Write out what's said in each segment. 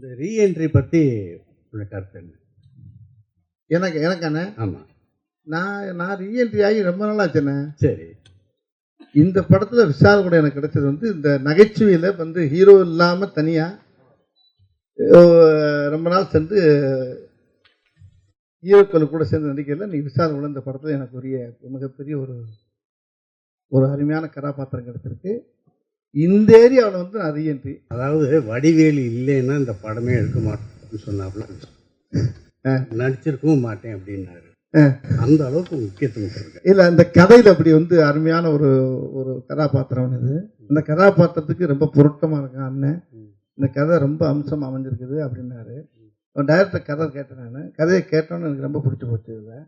இந்த ரீஎன்ட்ரி பற்றி உள்ள கருத்து என்ன? எனக்கு எனக்காண்ணே ஆமாம் நான் நான் ரீஎன்ட்ரி ஆகி ரொம்ப நாள் ஆச்சுண்ணே சரி. இந்த படத்தில் விஷால் கூட எனக்கு கிடைச்சது வந்து இந்த நகைச்சுவையில் வந்து ஹீரோ இல்லாமல் தனியாக ரொம்ப நாள் சென்று ஹீரோக்கள் கூட சேர்ந்து நடிக்கல. நீ விஷால் கூட இந்த படத்தில் எனக்கு உரிய மிகப்பெரிய ஒரு ஒரு அருமையான கதாபாத்திரம் கிடைச்சிருக்கு. இந்த ஏரியாவில் வந்து ரீஎன்ட்ரி அதாவது வடிவேலு இல்லைன்னா இந்த படமே எடுக்க மாட்டோம்னு சொன்னாப்புல. நடிச்சிருக்கவும் மாட்டேன் அப்படின்னாரு. அந்த அளவுக்கு முக்கியத்துவம் கொடுங்க இல்லை அந்த கதையில் அப்படி வந்து அருமையான ஒரு ஒரு கதாபாத்திரம் இது. இந்த கதாபாத்திரத்துக்கு ரொம்ப பொருத்தமாக இருக்கான் அண்ணன். இந்த கதை ரொம்ப அம்சம் அமைஞ்சிருக்குது அப்படின்னாரு. டைரக்டர் கதை கேட்டேன் நான். கதையை கேட்டோன்னு எனக்கு ரொம்ப பிடிச்சி போச்சு இதில்.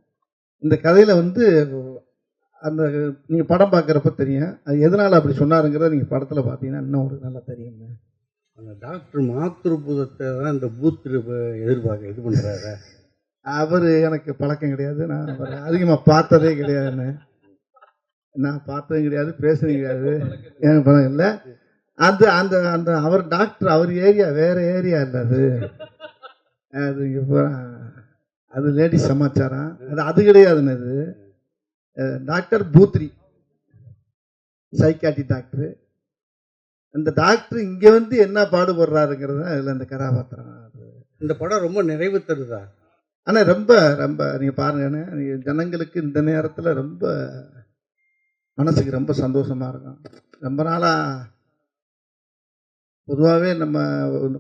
இந்த கதையில் வந்து அந்த நீங்கள் படம் பார்க்குறப்ப தெரியும். அது எதனால் அப்படி சொன்னாருங்கிறத நீங்கள் படத்தில் பார்த்தீங்கன்னா இன்னும் ஒரு நல்லா தெரியுங்க அந்த டாக்டர் மாத்திருபுதத்தை தான் இந்த பூத் எதிர்பார்க்க இது பண்ணுறாரு அவர் எனக்கு பழக்கம் கிடையாது. நான் அவரை அதிகமாக பார்த்ததே கிடையாதுண்ணே நான் பார்த்ததும் கிடையாது பேசுனதும் கிடையாது. எனக்கு பழக்கம் இல்லை. அந்த அந்த அந்த அவர் டாக்டர் அவர் ஏரியா வேற ஏரியா இல்லை அது. அது பூரா அது லேடி சமாச்சாரம். அது அது கிடையாதுண்ணே இது அஹ் டாக்டர் பூத்ரி சைக்காட்டி டாக்டர் அந்த டாக்டர் இங்கே வந்து என்ன பாடுபடுறாருங்கிறது தான் இதில் இந்த கதாபாத்திரம் இந்த படம் ரொம்ப நிறைவு தருதா ஆனால் ரொம்ப ரொம்ப நீங்கள் பாருங்கண்ணே ஜனங்களுக்கு இந்த நேரத்தில் ரொம்ப மனசுக்கு ரொம்ப சந்தோஷமாக இருக்கும். ரொம்ப நாளாக பொதுவாகவே நம்ம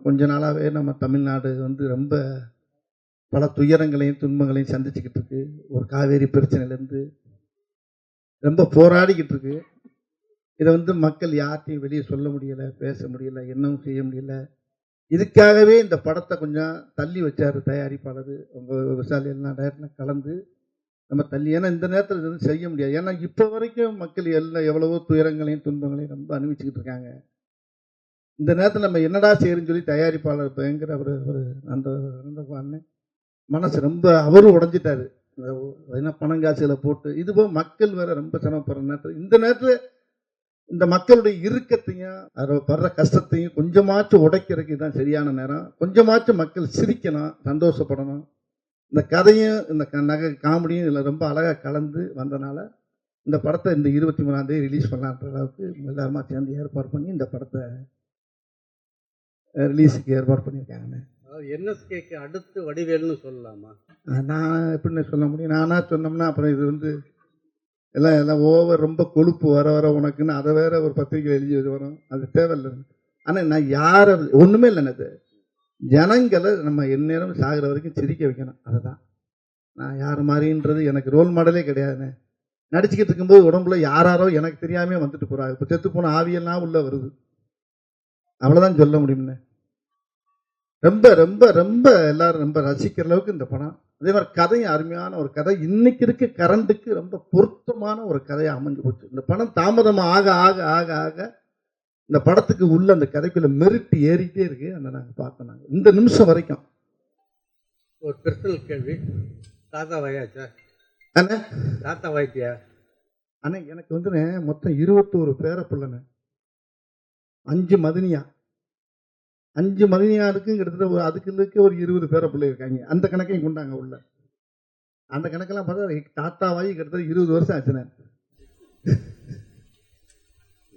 கொஞ்ச நாளாகவே நம்ம தமிழ்நாடு வந்து ரொம்ப பல துயரங்களையும் துன்பங்களையும் சந்திச்சுக்கிட்டு இருக்கு. ஒரு காவேரி பிரச்சனையிலேருந்து ரொம்ப போராடிக்கிட்டு இருக்கு இதை வந்து மக்கள் யார்ட்டையும் வெளியே சொல்ல முடியலை பேச முடியல என்னவும் செய்ய முடியல. இதுக்காகவே இந்த படத்தை கொஞ்சம் தள்ளி வச்சார் தயாரிப்பாளர் ரொம்ப விசாலி எல்லாம் டயர்லாம் கலந்து நம்ம தள்ளி. ஏன்னா இந்த நேரத்தில் இது வந்து செய்ய முடியாது. ஏன்னா இப்போ வரைக்கும் மக்கள் எல்லாம் எவ்வளவோ துயரங்களையும் துன்பங்களையும் ரொம்ப அனுபவிச்சுக்கிட்டு இருக்காங்க. இந்த நேரத்தில் நம்ம என்னடா செய்யறோம்னு சொல்லி தயாரிப்பாளர் பயங்கர அவர் ஒரு அந்த அண்ணன் மனசு ரொம்ப அவரும் உடஞ்சிட்டாரு. என்ன பணம் போட்டு இது மக்கள் வேற ரொம்ப சிரமப்படுற நேரத்தில் இந்த நேரத்தில் இந்த மக்களுடைய இறுக்கத்தையும் அதை படுற கஷ்டத்தையும் கொஞ்சமாச்சும் உடைக்கிறதுக்கு தான் சரியான நேரம். கொஞ்சமாச்சும் மக்கள் சிரிக்கணும் சந்தோஷப்படணும். இந்த கதையும் இந்த க- நகை காமெடியும் இதில் ரொம்ப அழகாக கலந்து வந்தனால இந்த படத்தை இந்த இருபத்தி மூணாந்தேதி ரிலீஸ் பண்ணலான்ற அளவுக்கு எல்லாருமா சேர்ந்து ஏற்பாடு பண்ணி இந்த படத்தை ரிலீஸுக்கு ஏற்பாடு பண்ணியிருக்காங்கண்ணே அதாவது என்எஸ்கேக்கு அடுத்து வடிவேல்னு சொல்லலாமா? நான் எப்படின்னு சொல்ல முடியும்? நானாக சொன்னோம்னா அப்புறம் இது வந்து எல்லாம் எல்லாம் ஓவர் ரொம்ப கொழுப்பு வர வர உனக்குன்னு அதை வேற ஒரு பத்திரிக்கை எழுதி வரும். அது தேவையில்லை. ஆனால் நான் யாரை ஒன்றுமே இல்லைண்ணே அது. ஜனங்களை நம்ம எந்நேரம் சாகிற வரைக்கும் சிரிக்க வைக்கணும். அதுதான். நான் யார் மாதிரின்றது எனக்கு ரோல் மாடலே கிடையாதுண்ணே. நடிச்சுக்கிட்டு இருக்கும்போது உடம்புல யாராரோ எனக்கு தெரியாமே வந்துட்டு போகிறாங்க இப்போ செத்து போன ஆவியெல்லாம் உள்ளே வருது. அவ்வளோதான் சொல்ல முடியும்ண்ணே. ரொம்ப ரொம்ப ரொம்ப எல்லாரும் ரொம்ப ரசிக்கிற அளவுக்கு இந்த படம். அதே மாதிரி கதையும் அருமையான ஒரு கதை. இன்னைக்கு இருக்க கரண்ட்டுக்கு ரொம்ப பொருத்தமான ஒரு கதையாக அமைஞ்சு போச்சு. இந்த படம் தாமதமாக ஆக ஆக ஆக ஆக இந்த படத்துக்கு உள்ள அந்த கதைக்குள்ள மெரிட்டு ஏறிட்டே இருக்கு. அந்த நாங்கள் பார்த்தோம் நாங்கள் இந்த நிமிஷம் வரைக்கும். ஒரு பெர்சனல் கேள்வி. தாத்தா வயாச்சா? அண்ணே. தாத்தா வாய்த்தியா அண்ணே எனக்கு வந்துண்ணே மொத்தம் இருபத்தோரு பேர பிள்ளைண்ணே. அஞ்சு மதினியா. அஞ்சு மதினியா இருக்கும் கிட்டத்தட்ட ஒரு அதுக்கு ஒரு இருபது பேர பிள்ளை இருக்காங்க. அந்த கணக்கையும் கொண்டாங்க உள்ள. அந்த கணக்கெல்லாம் பார்த்தா தாத்தாவாகி கிட்டத்தட்ட இருபது வருஷம் ஆச்சுண்ணே.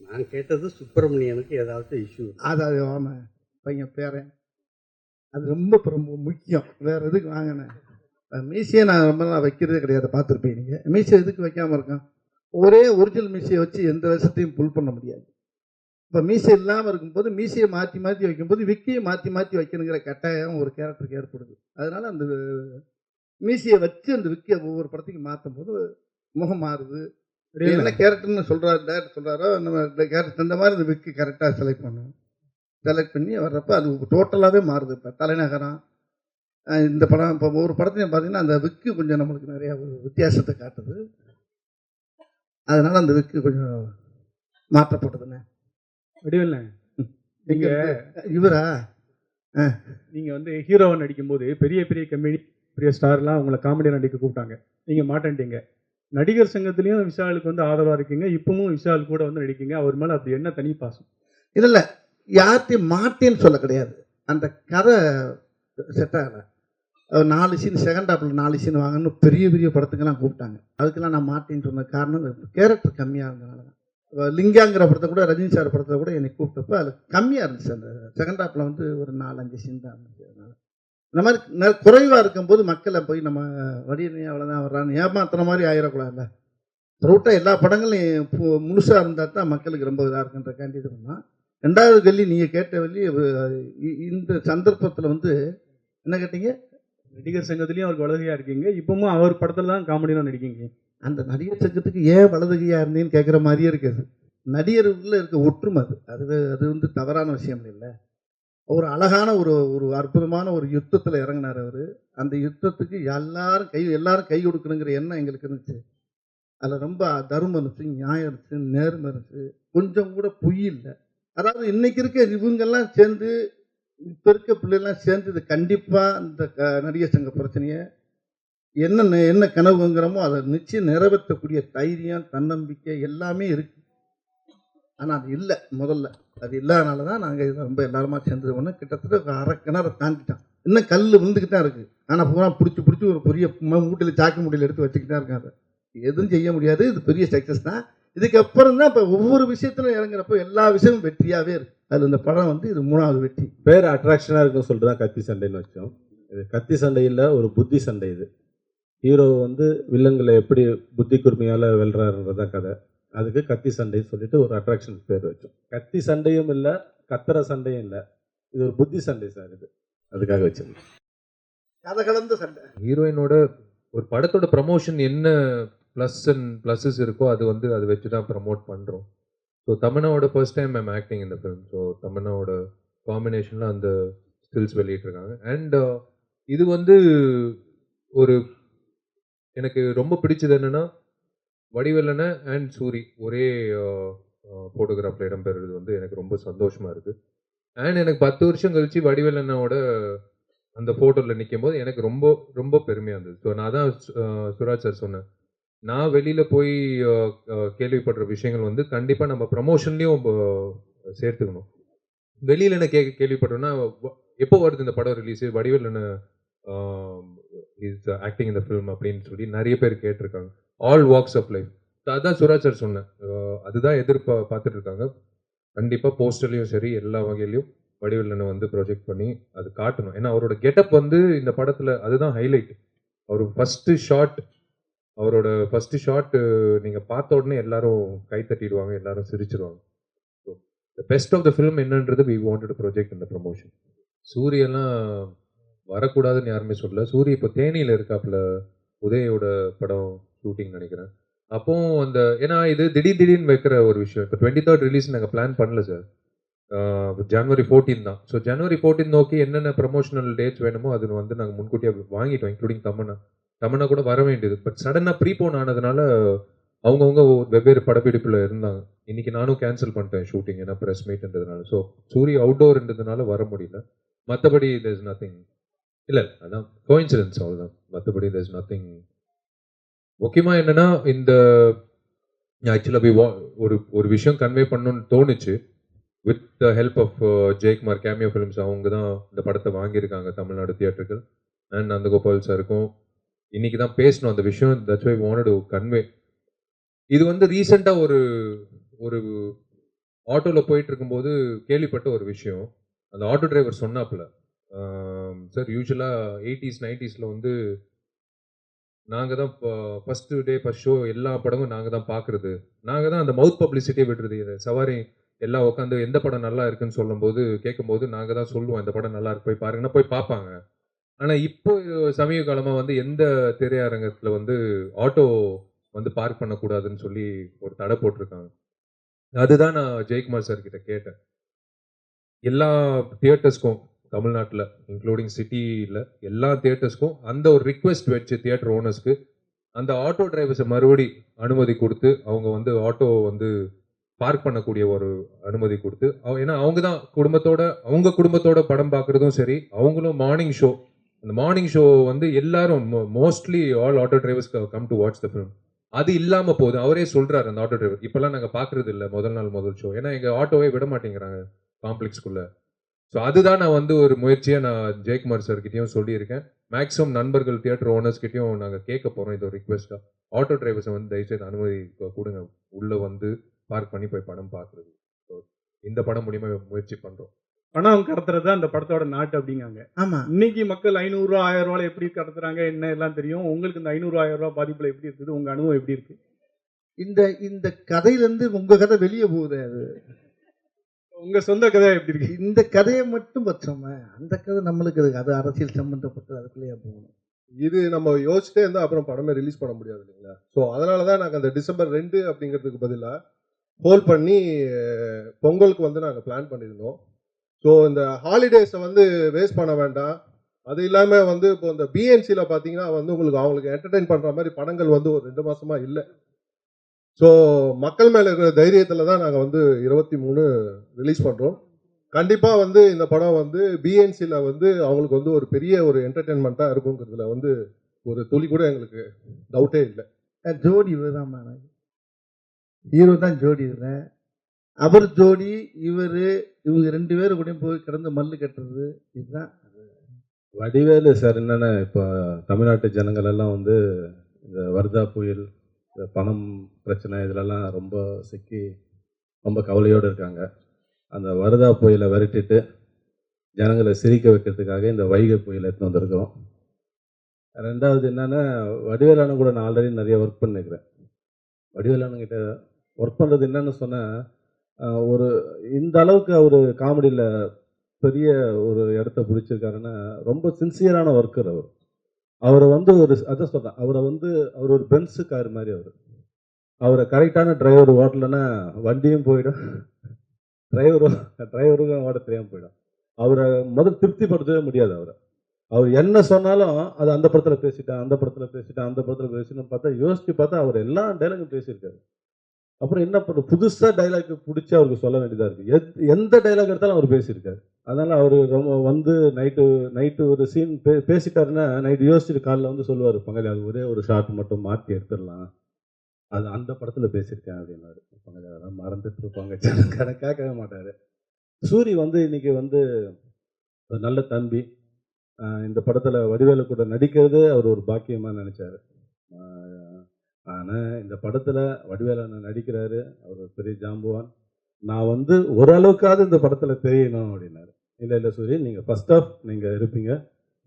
நான் கேட்டது சுப்பிரமணியனுக்கு ஏதாவது இஷ்யூ அது அது ஆமாம் பையன் பேரன் அது ரொம்ப ரொம்ப முக்கியம். வேற எதுக்கு வாங்கினேன் மீசையை நான் ரொம்ப நாள் வைக்கிறதே கிடையாது பார்த்துருப்பீங்க நீங்கள் மீசை எதுக்கு வைக்காம இருக்கான்? ஒரே ஒரிஜினல் மீசையை வச்சு எந்த விஷயத்தையும் புல் பண்ண முடியாது. இப்போ மீசை இல்லாமல் இருக்கும்போது மீசையை மாற்றி மாற்றி வைக்கும்போது விக்கியை மாற்றி மாற்றி வைக்கணுங்கிற கட்டாயம் ஒரு கேரக்டருக்கு ஏற்படுது. அதனால அந்த மீசையை வச்சு அந்த விக்கியை ஒவ்வொரு படத்துக்கு மாற்றும் போது முகம் மாறுது. என்ன கேரக்டர்னு சொல்கிறாரு டேரக்டர் சொல்கிறாரோ நம்ம கேரக்டர் இந்த மாதிரி இந்த விக்கு கரெக்டாக செலக்ட் பண்ணுவோம் செலக்ட் பண்ணி வர்றப்ப அது டோட்டலாகவே மாறுது. இப்போ தலைநகரம் இந்த படம் இப்போ ஒரு படத்துலையும் பார்த்தீங்கன்னா அந்த விக்கு கொஞ்சம் நம்மளுக்கு நிறைய ஒரு வித்தியாசத்தை காட்டுது. அதனால அந்த விக்கு கொஞ்சம் மாற்றப்பட்டதுண்ணே வடிவேல்ல நீங்க இவரா? நீங்க வந்து ஹீரோவை நடிக்கும்போது பெரிய பெரிய கம்பெனி பெரிய ஸ்டார்லாம் உங்களை காமெடி நடிக்க கூப்பிட்டாங்க. நீங்க மாட்டேன்ட்டீங்க. நடிகர் சங்கத்திலயும் விஷாலுக்கு வந்து ஆதரவா இருக்கீங்க. இப்பவும் விஷால் கூட வந்து நடிக்கீங்க. அவர் மேல அப்படி என்ன தனி பாசம்? இல்லை யார்கிட்டையும் மாட்டேன்னு சொல்ல கிடையாது. அந்த கதை செட் ஆகலை. நாலு சீன் செகண்ட் ஹாப்பில் நாலு சீன் வாங்கன்னு பெரிய பெரிய படத்துக்கெல்லாம் கூப்பிட்டாங்க. அதுக்கெல்லாம் நான் மாட்டேன்னு சொன்ன காரணம் கேரக்டர் கம்மியாக இருந்தனால தான் லிங்காங்கிற படத்தை கூட ரஜினி சார் படத்தை கூட என்னை கூப்பிட்டப்போ அது கம்மியாக இருந்துச்சு. அந்த செகண்ட் ஹாப்பில் வந்து ஒரு நாலஞ்சு சீன் தான் இருந்துச்சு இந்த மாதிரி குறைவாக இருக்கும்போது மக்களை போய் நம்ம வடிவனே அவ்வளோதான் வர்றான்னு ஏமாத்துற மாதிரி ஆயிடக்கூடாதுல்ல. த்ரூட்டாக எல்லா படங்களும் பு- இருந்தால் தான் மக்களுக்கு ரொம்ப இதாக இருக்குன்ற கேண்டிடேட் பண்ணால் ரெண்டாவது கேள்வி நீங்கள் கேட்ட வெள்ளி இந்த சந்தர்ப்பத்தில் வந்து என்ன கேட்டீங்க? நடிகர் சங்கத்துலேயும் அவருக்கு வளர்கையாக இருக்கீங்க. இப்பவும் அவர் படத்தில் தான் காமெடியெலாம் நடிக்கீங்க. அந்த நடிகர் சங்கத்துக்கு ஏன் வலதுகையாக இருந்தேன்னு கேட்குற மாதிரியே இருக்குது நடிகருக்குள்ள இருக்க ஒற்றுமை அது. அது அது வந்து தவறான விஷயம் இல்லை. ஒரு அழகான ஒரு ஒரு அற்புதமான ஒரு யுத்தத்தில் இறங்கினார் அவர். அந்த யுத்தத்துக்கு எல்லாரும் கை எல்லாரும் கை கொடுக்கணுங்கிற எண்ணம் எங்களுக்கு இருந்துச்சு. அதில் ரொம்ப தர்மம் இருந்துச்சு நியாயம் இருந்துச்சு நேர்மை இருந்துச்சு கொஞ்சம் கூட பொய் இல்லை. அதாவது இன்னைக்கு இருக்க இவங்கெல்லாம் சேர்ந்து இப்போ இருக்க பிள்ளைலாம் சேர்ந்து இது கண்டிப்பாக இந்த க- நடிகர் சங்க பிரச்சனையை என்ன என்ன கனவுங்கிறோமோ அதை நிச்சயம் நிறைவேற்றக்கூடிய தைரியம் தன்னம்பிக்கை எல்லாமே இருக்கு. ஆனால் அது இல்லை முதல்ல. அது இல்லாதனால தான் நாங்கள் ரொம்ப எல்லாருமா சேர்ந்தது ஒன்று கிட்டத்தட்ட ஒரு அரை கிணறு தாண்டிட்டோம். இன்னும் கல் விழுந்துக்கிட்டு தான் இருக்குது ஆனால் பூரா பிடிச்சி பிடிச்சி ஒரு பெரிய மூட்டையில் சாக்கு மூட்டையில் எடுத்து வச்சுக்கிட்டு தான் இருக்காங்க எதுவும் செய்ய முடியாது. இது பெரிய சக்ஸஸ் தான். இதுக்கப்புறம் தான் இப்போ ஒவ்வொரு விஷயத்திலும் இறங்குறப்போ எல்லா விஷயமும் வெற்றியாகவே இருக்குது அதில் இந்த படம் வந்து இது மூணாவது வெற்றி. பேர் அட்ராக்ஷனாக இருக்குன்னு சொல்லிட்டு தான் கத்தி சண்டைன்னு வச்சோம். இது கத்தி சண்டை இல்லை ஒரு புத்தி சண்டை இது. ஹீரோ வந்து வில்லங்களை எப்படி புத்தி கூர்மையால் வெல்றாருன்றது தான் கதை. அதுக்கு கத்தி சண்டைன்னு சொல்லிட்டு ஒரு அட்ராக்ஷன் பேர் வச்சோம். கத்தி சண்டையும் இல்லை கத்துற சண்டையும் இல்லை. இது ஒரு புத்தி சண்டை சார் இது. அதுக்காக வச்சிருந்தோம். கதை கலந்த சண்டை. ஹீரோயினோட ஒரு படத்தோட ப்ரமோஷன் என்ன ப்ளஸ் அண்ட் ப்ளஸஸ் இருக்கோ அது வந்து அதை வச்சு தான் ப்ரமோட் பண்ணுறோம் ஸோ தமன்னாவோட ஃபர்ஸ்ட் டைம் ஐம் ஆக்டிங் இந்த ஃபிலிம் ஸோ தமன்னாவோட காம்பினேஷனில் அந்த ஸ்கில்ஸ் வெளியிட்டிருக்காங்க. அண்ட் இது வந்து ஒரு எனக்கு ரொம்ப பிடிச்சது என்னன்னா வடிவெல்லன அண்ட் சூரி ஒரே ஃபோட்டோகிராஃபில் இடம்பெறுறது வந்து எனக்கு ரொம்ப சந்தோஷமாக இருக்குது அண்ட் எனக்கு பத்து வருஷம் கழிச்சு வடிவேலனோட அந்த ஃபோட்டோவில் நிற்கும் போது எனக்கு ரொம்ப ரொம்ப பெருமையாக இருந்தது. ஸோ நான் தான் சுராஜ் சார் சொன்னேன். நான் வெளியில் போய் கேள்விப்படுற விஷயங்கள் வந்து கண்டிப்பாக நம்ம ப்ரமோஷன்லேயும் சேர்த்துக்கணும். வெளியில் என்ன கே கேள்விப்பட்டோன்னா வ- எப்போ வருது இந்த படம் ரிலீஸு வடிவில் என்ன இஸ் ஆக்டிங் இந்த ஃபிலிம் அப்படின்னு சொல்லி நிறைய பேர் கேட்டிருக்காங்க. ஆல் வாக்ஸ் ஆஃப் லைஃப் அதான் சுராஜ் சார் சொன்னேன். அதுதான் எதிர்பா பார்த்துட்டு இருக்காங்க. கண்டிப்பாக போஸ்டர்லையும் சரி எல்லா வகையிலையும் வடிவில்லனை வந்து ப்ரொஜெக்ட் பண்ணி அது காட்டணும். ஏன்னா அவரோட கெட்டப் வந்து இந்த படத்தில் அதுதான் ஹைலைட் அவர் ஃபஸ்ட்டு ஷாட் அவரோட ஃபஸ்ட்டு ஷாட் நீங்கள் பார்த்த உடனே எல்லாரும் கை தட்டிடுவாங்க எல்லாரும் சிரிச்சிருவாங்க. So the best of the film என்னன்றது வி வாண்டட் ப்ரொஜெக்ட் இந்த ப்ரமோஷன் சூரியெல்லாம் வரக்கூடாதுன்னு யாருமே சொல்லல. சூரிய இப்போ தேனியில் இருக்காப்புல உதயோட படம் ஷூட்டிங் நினைக்கிறேன். அப்போ அந்த ஏன்னா இது திடீர் திடீர்னு வைக்கிற ஒரு விஷயம். இப்போ டுவெண்ட்டி தேர்ட் ரிலீஸ் நாங்கள் பிளான் பண்ணல சார் ஜனவரி ஃபோர்டீன் தான். ஸோ ஜனவரி ஃபோர்டீன் நோக்கி என்னென்ன ப்ரமோஷனல் டேட்ஸ் வேணுமோ அது வந்து நாங்கள் முன்கூட்டியே வாங்கிட்டோம் இன்க்ளூடிங் தமன்னா. தமன்னா கூட வர வேண்டியது. பட் சடனாக ப்ரீபோன் ஆனதுனால அவங்கவுங்க வெவ்வேறு படப்பிடிப்பில் இருந்தாங்க. இன்னைக்கு நானும் கேன்சல் பண்ணிட்டேன் ஷூட்டிங் ஏன்னா ப்ரெஸ் மீட்ன்றதுனால ஸோ சூரிய அவுட்டோர்ன்றதுனால வர முடியல. மற்றபடி there's நத்திங் இல்லை அதான் கோயின்சிடன்ஸ் அவ்வளோதான் மற்றபடி there's நத்திங் முக்கியமாக என்னன்னா இந்த ஆக்சுவலாக வா ஒரு ஒரு விஷயம் கன்வே பண்ணணும்னு தோணுச்சு. With the help of Jayakumar cameo films அவங்க தான் இந்த படத்தை வாங்கியிருக்காங்க தமிழ்நாடு தியேட்டர்கள் அண்ட் நந்தகோபால் சாருக்கும் இன்னைக்கு தான் பேசணும் அந்த விஷயம். That's why wanted to convey இது வந்து ரீசெண்டாக ஒரு ஒரு ஆட்டோவில் போயிட்டு இருக்கும்போது கேள்விப்பட்ட ஒரு விஷயம். அந்த ஆட்டோ டிரைவர் சொன்னாப்புல சார் யூஸ்வலாக எயிட்டிஸ் நைன்டிஸில் வந்து நாங்கள் தான் ஃபஸ்ட்டு டே ஃபஸ்ட் ஷோ எல்லா படமும் நாங்கள் தான் பார்க்குறது நாங்கள் தான் அந்த மவுத் பப்ளிசிட்டியே விடுறது இதை சவாரி எல்லாம் உட்காந்து எந்த படம் நல்லா இருக்குன்னு சொல்லும்போது கேட்கும்போது நாங்கள் தான் சொல்லுவோம் இந்த படம் நல்லா இருக்கு போய் பாருங்கன்னா போய் பார்ப்பாங்க ஆனால் இப்போ சமீப காலமாக வந்து எந்த திரையரங்கத்தில் வந்து ஆட்டோ வந்து பார்க் பண்ணக்கூடாதுன்னு சொல்லி ஒரு தடை போட்டிருக்காங்க. அதுதான் நான் ஜெயக்குமார் சார் கிட்ட கேட்டேன். எல்லா தியேட்டர்ஸ்க்கும் தமிழ்நாட்டில் இன்க்ளூடிங் சிட்டியில் எல்லா தியேட்டர்ஸ்க்கும் அந்த ஒரு ரிக்வெஸ்ட் வச்சு தியேட்டர் ஓனர்ஸ்க்கு அந்த ஆட்டோ டிரைவர்ஸை மறுபடி அனுமதி கொடுத்து அவங்க வந்து ஆட்டோ வந்து பார்க் பண்ணக்கூடிய ஒரு அனுமதி கொடுத்து அவ- ஏன்னா அவங்க தான் குடும்பத்தோட அவங்க குடும்பத்தோட படம் பார்க்குறதும் சரி அவங்களும் மார்னிங் ஷோ அந்த மார்னிங் ஷோ வந்து எல்லாரும் mostly all auto drivers come to watch the film அது இல்லாமல் போகுது. அவரே சொல்கிறார் அந்த ஆட்டோ டிரைவர் இப்போல்லாம் நாங்கள் பார்க்குறது இல்லை முதல் நாள் முதல் ஷோ ஏன்னா எங்கள் ஆட்டோவே விட மாட்டேங்கிறாங்க காம்ப்ளெக்ஸ்க்குள்ள ஸோ அதுதான் நான் வந்து ஒரு முயற்சியாக நான் ஜெயக்குமார் சார் கிட்டயும் சொல்லியிருக்கேன். மேக்ஸிமம் நண்பர்கள் தியேட்டர் ஓனர்ஸ் கிட்டயும் நாங்கள் கேட்க போகிறோம் இது ஒரு ரிக்வெஸ்ட்டாக ஆட்டோ டிரைவர்ஸை வந்து தயவுசெய்து அனுமதி கொடுங்க. உள்ளே வந்து பார்க் பண்ணி போய் படம் பார்க்குறது ஸோ இந்த படம் மூலியமா முயற்சி பண்ணுறோம் பணம் கடத்துறது தான் அந்த படத்தோட நாட்டு அப்படிங்காங்க ஆமா. இன்னைக்கு மக்கள் ஐநூறுரூவா ஆயிரம் ரூபாய் எப்படி கடத்துறாங்க என்ன எல்லாம் தெரியும்? உங்களுக்கு இந்த ஐநூறு ஆயிரம் ரூபாய் பாதிப்புல எப்படி இருக்குது? உங்க அனுபவம் எப்படி இருக்கு? இந்த இந்த கதையிலேருந்து உங்க கதை வெளியே போகுது அது. உங்க சொந்த கதை எப்படி இருக்கு? இந்த கதையை மட்டும் வச்சோமே அந்த கதை நம்மளுக்கு இருக்கு அது அரசியல் சம்பந்தப்பட்டது அதுக்குள்ளேயே போகணும். இது நம்ம யோசிச்சிட்டே இருந்தா அப்புறம் படமே ரிலீஸ் பண்ண முடியாது இல்லைங்களா? ஸோ அதனால தான் நாங்கள் அந்த டிசம்பர் ரெண்டு அப்படிங்கிறதுக்கு பதிலாக ஹோல் பண்ணி பொங்கலுக்கு வந்து நாங்கள் பிளான் பண்ணியிருந்தோம். ஸோ இந்த ஹாலிடேஸை வந்து வேஸ்ட் பண்ண வேண்டாம். அது இல்லாமல் வந்து இப்போ இந்த பிஎன்சியில் பார்த்தீங்கன்னா வந்து உங்களுக்கு அவங்களுக்கு என்டர்டெயின் பண்ணுற மாதிரி படங்கள் வந்து ஒரு ரெண்டு மாசமா இல்லை. ஸோ மக்கள் மேலே இருக்கிற தைரியத்தில் தான் நாங்கள் வந்து இருபத்தி மூணு ரிலீஸ் பண்ணுறோம் கண்டிப்பாக வந்து இந்த படம் வந்து பிஎன்சியில் வந்து அவங்களுக்கு வந்து ஒரு பெரிய ஒரு என்டர்டெயின்மெண்ட்டாக இருக்குங்கிறதுல வந்து ஒரு துளி கூட எங்களுக்கு டவுட்டே இல்லை. ஜோடி இவர் தான் ஹீரோ தான் ஜோடி இதில் அவர் ஜோடி இவர் இவங்க ரெண்டு பேரும் கூட போய் கிடந்து மல்லு கட்டுறது இதுதான். வடிவேலு சார் என்னென்ன இப்போ தமிழ்நாட்டு ஜனங்கள் எல்லாம் வந்து இந்த வர்தா புயல் பணம் பிரச்சனை இதிலெல்லாம் ரொம்ப சிக்கி ரொம்ப கவலையோடு இருக்காங்க. அந்த வருதா புயலை விரட்டிட்டு ஜனங்களை சிரிக்க வைக்கிறதுக்காக இந்த வைகை புயலை எடுத்து வந்திருக்கிறோம். ரெண்டாவது என்னென்னா வடிவேலானு கூட நான் ஆல்ரெடி நிறைய ஒர்க் பண்ணிருக்கிறேன். வடிவேலானுங்கிட்ட ஒர்க் பண்ணுறது என்னன்னு சொன்னால் ஒரு இந்த அளவுக்கு அவர் காமெடியில் பெரிய ஒரு இடத்த பிடிச்சிருக்காருன்னா ரொம்ப சின்சியரான ஒர்க்கர் அவர். அவரை வந்து ஒரு அதான் சொல்கிறேன் அவரை வந்து அவர் ஒரு பென்ஸு கார் மாதிரி அவர். அவரை கரெக்டான டிரைவர் ஓட்டலைன்னா வண்டியும் போயிடும். டிரைவரும் டிரைவருக்கும் ஓட தெரியாமல் போயிடும். அவரை முதல் திருப்திப்படுத்தவே முடியாது அவரை. அவர் என்ன சொன்னாலும் அது அந்த படத்தில் பேசிட்டேன் அந்த படத்தில் பேசிட்டேன் அந்த படத்தில் பேசிட்டேன்னு பார்த்தா யோசிச்சு பார்த்தா அவர் எல்லா டைலாகும் பேசியிருக்காரு. அப்புறம் என்ன பண்ண புதுசாக டைலாக் பிடிச்சி அவருக்கு சொல்ல வேண்டியதாக இருக்குது எத் எந்த டைலாக் எடுத்தாலும் அவர் பேசியிருக்காரு. அதனால் அவர் ரொம்ப வந்து நைட்டு நைட்டு ஒரு சீன் பே பேசிட்டாருன்னா நைட்டு யோசிச்சுட்டு காலைல வந்து சொல்லுவார் பங்காளி அது ஒரே ஒரு ஷாட் மட்டும் மாற்றி எடுத்துடலாம். அது அந்த படத்தில் பேசியிருக்கேன் அப்படின்னாரு. பங்காளி அதெல்லாம் மறந்துட்டு இருப்பாங்க. கேட்கவே மாட்டார். சூரி வந்து இன்றைக்கி வந்து ஒரு நல்ல தம்பி. இந்த படத்தில் வடிவேலு கூட நடிக்கிறது அவர் ஒரு பாக்கியமாக நினச்சாரு. ஆனால் இந்த படத்தில் வடிவேலு நடிக்கிறாரு. அவர் பெரிய ஜாம்புவான். நான் வந்து ஓரளவுக்காவது இந்த படத்தில் தெரியணும் அப்படின்னாரு. இல்லை இல்லை சூரி நீங்கள் ஃபஸ்ட் ஆஃப் நீங்கள் இருப்பீங்க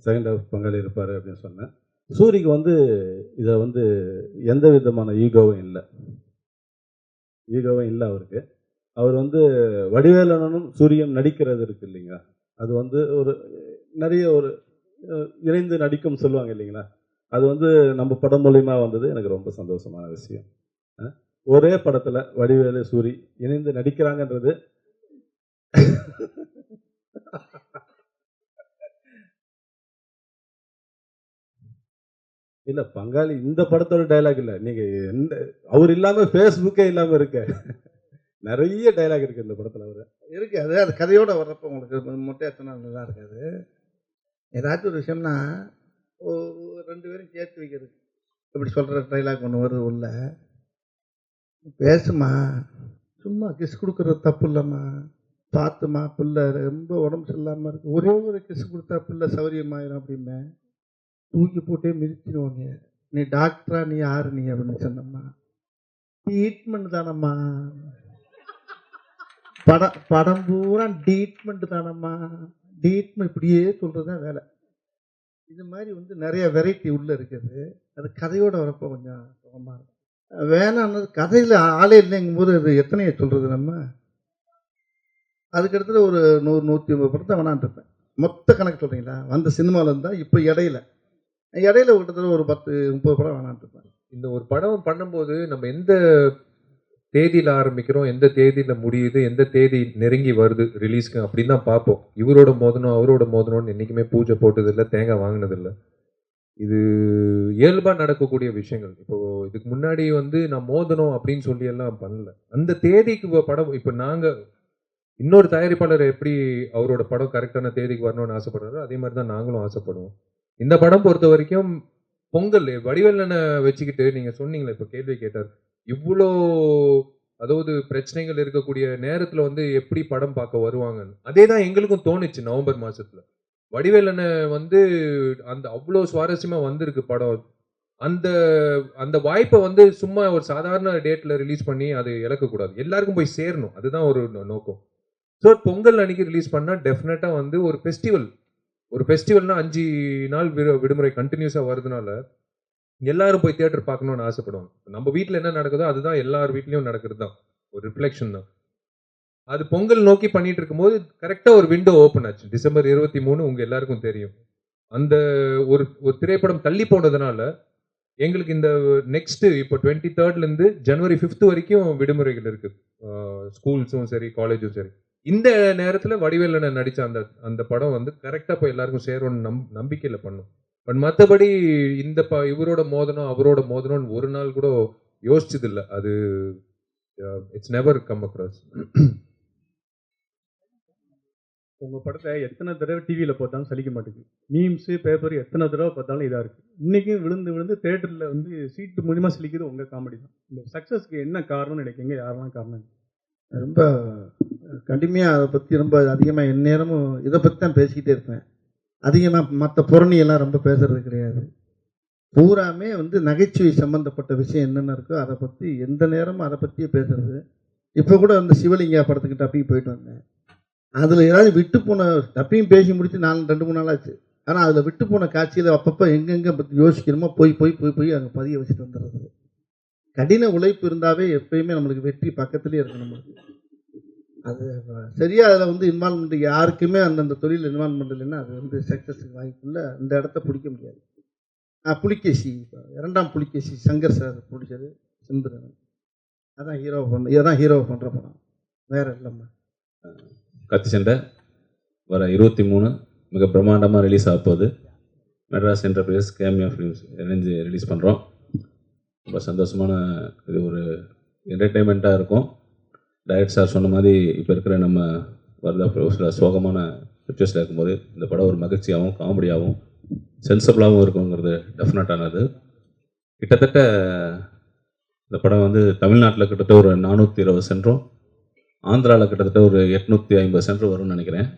செகண்ட் ஆஃப் பங்காளி இருப்பார் அப்படின்னு சொன்னேன். சூரிக்கு வந்து இதை வந்து எந்த விதமான ஈகோவும் இல்லை. ஈகோவும் இல்லை அவருக்கு. அவர் வந்து வடிவேலனும் சூரியன் நடிக்கிறது இருக்கு இல்லைங்களா? அது வந்து ஒரு நிறைய ஒரு இணைந்து நடிக்கும் சொல்லுவாங்க இல்லைங்களா? அது வந்து நம்ம படம் மூலியமா வந்தது எனக்கு ரொம்ப சந்தோஷமான விஷயம். ஒரே படத்தில் வடிவேலு சூரி இணைந்து நடிக்கிறாங்கன்றது. இல்ல பங்காளி இந்த படத்தோட டைலாக் இல்ல. நீங்க எந்த அவர் இல்லாம ஃபேஸ்புக்கே இல்லாம இருக்க. நிறைய டைலாக் இருக்கு இந்த படத்துல அவரு. இருக்கு. அது அது கதையோட வர்றப்ப உங்களுக்கு மொட்டையா சொன்னால் நல்லா இருக்காது. ஏதாச்சும் ஒரு விஷயம்னா ரெண்டு பேரும் சேர்த்து வைக்கிறது இப்படி சொல்கிற டைலாக் ஒன்று வருது உள்ள. பேசுமா சும்மா கிஸ் கொடுக்குறது தப்பு இல்லைம்மா. பார்த்துமா பிள்ளை ரொம்ப உடம்பு சரியில்லாமல் இருக்கு. ஒரே ஒரு கிஸ் கொடுத்தா பிள்ளை சௌரியமாயிரும் அப்படிமே தூக்கி போட்டே மிதிச்சிருவாங்க. நீ டாக்டரா நீ யாரு நீ அப்படின்னு சொன்னம்மா. ட்ரீட்மெண்ட் தானம்மா. படம் படம் பூரா ட்ரீட்மெண்ட் தானம்மா. ட்ரீட்மெண்ட் இப்படியே சொல்கிறது தான் வேலை. இது மாதிரி வந்து நிறைய வெரைட்டி உள்ளே இருக்குது. அது கதையோட வரப்போ கொஞ்சம் சுகமாக இருக்கும். வேணான்னு கதையில் ஆளே இல்லைங்கும் போது அது எத்தனையை சொல்கிறது நம்ம. அதுக்கடுத்து ஒரு நூறு நூற்றி ஐம்பது படத்தை வேணான்னு இருப்பேன். மொத்த கணக்கு சொல்கிறீங்களா வந்த சினிமாவில் இருந்தால் இப்போ இடையில. இடையில கிட்டத்தட்ட ஒரு பத்து முப்பது படம் வேணான்னு இருப்பேன். இந்த ஒரு படம் பண்ணும்போது நம்ம எந்த தேதியில் ஆரம்பிக்கிறோம்? எந்த தேதியில் முடியுது? எந்த தேதி நெருங்கி வருது? ரிலீஸ்க்கு அப்படின்னு தான் பார்ப்போம். இவரோட மோதனம் அவரோட மோதனோன்னு என்றைக்குமே பூஜை போட்டதில்லை தேங்காய் வாங்கினதில்லை. இது இயல்பாக நடக்கக்கூடிய விஷயங்கள். இப்போ இதுக்கு முன்னாடி வந்து நான் மோதனோம் அப்படின்னு சொல்லி எல்லாம் பண்ணல. அந்த தேதிக்கு படம் இப்போ நாங்கள் இன்னொரு தயாரிப்பாளர் எப்படி அவரோட படம் கரெக்டான தேதிக்கு வரணும்னு ஆசைப்படுறாரோ அதே மாதிரி தான் நாங்களும் ஆசைப்படுவோம். இந்த படம் பொறுத்த வரைக்கும் பொங்கல் வடிவேலனை வச்சுக்கிட்டு நீங்கள் சொன்னீங்களே இப்போ கேள்வி கேட்டார். இவ்வளோ அதாவது பிரச்சனைகள் இருக்கக்கூடிய நேரத்தில் வந்து எப்படி படம் பார்க்க வருவாங்கன்னு. அதே தான் எங்களுக்கும் தோணுச்சு நவம்பர் மாதத்தில் வடிவேலனை வந்து அந்த அவ்வளோ சுவாரஸ்யமாக வந்திருக்கு படம். அந்த அந்த வாய்ப்பை வந்து சும்மா ஒரு சாதாரண டேட்டில் ரிலீஸ் பண்ணி அது இழக்கக்கூடாது. எல்லாருக்கும் போய் சேரணும். அதுதான் ஒரு நோக்கம். ஸோ பொங்கல் அன்னைக்கு ரிலீஸ் பண்ணால் டெஃபினட்டாக வந்து ஒரு ஃபெஸ்டிவல் ஒரு ஃபெஸ்டிவல்னா அஞ்சு நாள் விடு- விடுமுறை கண்டினியூஸாக வருதுனால எல்லாரும் போய் தியேட்டர் பார்க்கணும்னு ஆசைப்படுவாங்க. நம்ம வீட்டில் என்ன நடக்குதோ அதுதான் எல்லார் வீட்லேயும் நடக்கிறது தான். ஒரு ரிஃப்ளெக்ஷன் தான். அது பொங்கல் நோக்கி பண்ணிட்டு இருக்கும்போது கரெக்டாக ஒரு விண்டோ ஓப்பன் ஆச்சு. டிசம்பர் இருபத்தி மூணு உங்கள் எல்லாருக்கும் தெரியும். அந்த ஒரு ஒரு திரைப்படம் தள்ளி போனதுனால எங்களுக்கு இந்த நெக்ஸ்ட்டு இப்போ டுவெண்ட்டி தேர்ட்லேருந்து ஜனவரி ஃபிஃப்த் வரைக்கும் விடுமுறைகள் இருக்குது ஸ்கூல்ஸும் சரி காலேஜும் சரி. இந்த நேரத்தில் வடிவேலனை நடித்த அந்த அந்த படம் வந்து கரெக்டாக இப்போ எல்லாருக்கும் சேரும்னு நம் நம்பிக்கையில் பண்ணும். பட் மற்றபடி இந்த ப இவரோட மோதனம் அவரோட மோதனம்னு ஒரு நாள் கூட யோசிச்சது அது இட்ஸ் நெவர் கம் அக்ராஸ் உங்கள் படத்தை எத்தனை தடவை டிவியில் பார்த்தாலும் சலிக்க மாட்டேங்குது. மீம்ஸு பேப்பர் எத்தனை தடவை பார்த்தாலும் இதாக இருக்குது இன்றைக்கும் விழுந்து விழுந்து தேட்டரில் வந்து சீட்டு மூலிமா சலிக்குது உங்கள் காமெடி தான். இந்த சக்ஸஸ்க்கு என்ன காரணம்னு நினைக்கிறீங்க? யாரெல்லாம் காரணம்? ரொம்ப கடுமையாக அதை பற்றி ரொம்ப அதிகமாக எந்நேரமும் இதை பற்றி தான் பேசிக்கிட்டே இருப்பேன். அதிகமாக மற்ற புறணியெல்லாம் ரொம்ப பேசுறது கிடையாது. பூராமே வந்து நகைச்சுவை சம்மந்தப்பட்ட விஷயம் என்னென்ன இருக்கோ அதை பற்றி எந்த நேரமும் அதை பற்றியே பேசுறது. இப்போ கூட அந்த சிவலிங்கா படத்துக்கிட்ட அப்படி போயிட்டு வந்தேன். அதில் ஏதாவது விட்டு போன தப்பியும் பேசி முடித்து நாலு ரெண்டு மூணு நாள் ஆச்சு ஆனால் அதில் விட்டு போன காட்சியில் அப்பப்போ எங்கெங்கே யோசிக்கணுமோ போய் போய் போய் போய் அங்கே பதிய வச்சுட்டு வந்துடுறது கடின உழைப்பு இருந்தாவே எப்பயுமே நம்மளுக்கு வெற்றி பக்கத்துலேயே இருக்கும் நம்மளுக்கு. அது சரியாக அதில் வந்து இன்வால்மெண்ட் யாருக்குமே அந்தந்த தொழில் இன்வால்மெண்ட் இல்லைன்னா அது வந்து சக்ஸஸுக்கு வாய்ப்புள்ள அந்த இடத்த பிடிக்க முடியாது. புலிகேசி இரண்டாம் புலிகேசி சங்கர் சார் பிடிச்சது சிம்புதனன் அதான் ஹீரோ பண்ண இதான் ஹீரோ பண்ணுற படம். வேற இல்லைம்மா. கத்தி சண்டை வர இருபத்தி மூணு மிக பிரம்மாண்டமாக ரிலீஸ் ஆக போகுது. மெட்ராஸ் என்டர்பிரைஸ் கேமியா ஃபிலிம்ஸ் இணைஞ்சு ரிலீஸ் பண்ணுறோம் ரொம்ப சந்தோஷமான இது ஒரு என்டர்டெயின்மெண்ட்டாக இருக்கும். டைரக்ட் சார் சொன்ன மாதிரி இப்போ இருக்கிற நம்ம வரதா சில சோகமான சுச்சுவேஷனில் இருக்கும்போது இந்த படம் ஒரு மகிழ்ச்சியாகவும் காமெடியாகவும் சென்சபிளாகவும் இருக்குங்கிறது டெஃபினட்டானது கிட்டத்தட்ட இந்த படம் வந்து தமிழ்நாட்டில் கிட்டத்தட்ட ஒரு நானூற்றி இருபது சென்றும் ஆந்திராவில் கிட்டத்தட்ட ஒரு எட்நூற்றி ஐம்பது சென்டர் வரும்னு நினைக்கிறேன்.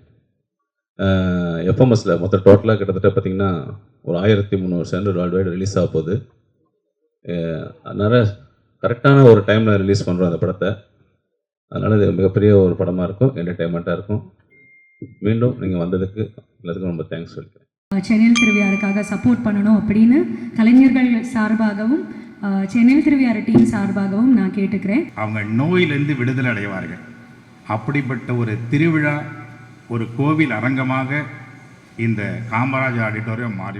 எஃப்எம்எஸில் மொத்தம் டோட்டலாக கிட்டத்தட்ட பார்த்தீங்கன்னா ஒரு ஆயிரத்தி முந்நூறு சென்டர் வேர்ல்டு ரிலீஸ் ஆக போகுது. அஹ் அதனால கரெக்டான ஒரு டைமில் ரிலீஸ் பண்ணுறோம் அந்த படத்தை. அதனால் இது மிகப்பெரிய ஒரு படமாக இருக்கும் என்டர்டெயின்மெண்ட்டாக இருக்கும். மீண்டும் நீங்கள் வந்ததுக்கு எல்லாத்துக்கும் ரொம்ப தேங்க்ஸ் சொல்லிக்கிறேன். சென்னையில் திருவிழாருக்காக சப்போர்ட் பண்ணணும் அப்படின்னு கலைஞர்கள் சார்பாகவும் சென்னை சென்னையில் திருவிழா டீம் சார்பாகவும் நான் கேட்டுக்கிறேன். அவங்க நோயிலிருந்து விடுதலை அடைவார்கள். அப்படிப்பட்ட ஒரு திருவிழா ஒரு கோவில் அரங்கமாக இந்த காமராஜர் ஆடிட்டோரியம் மாறி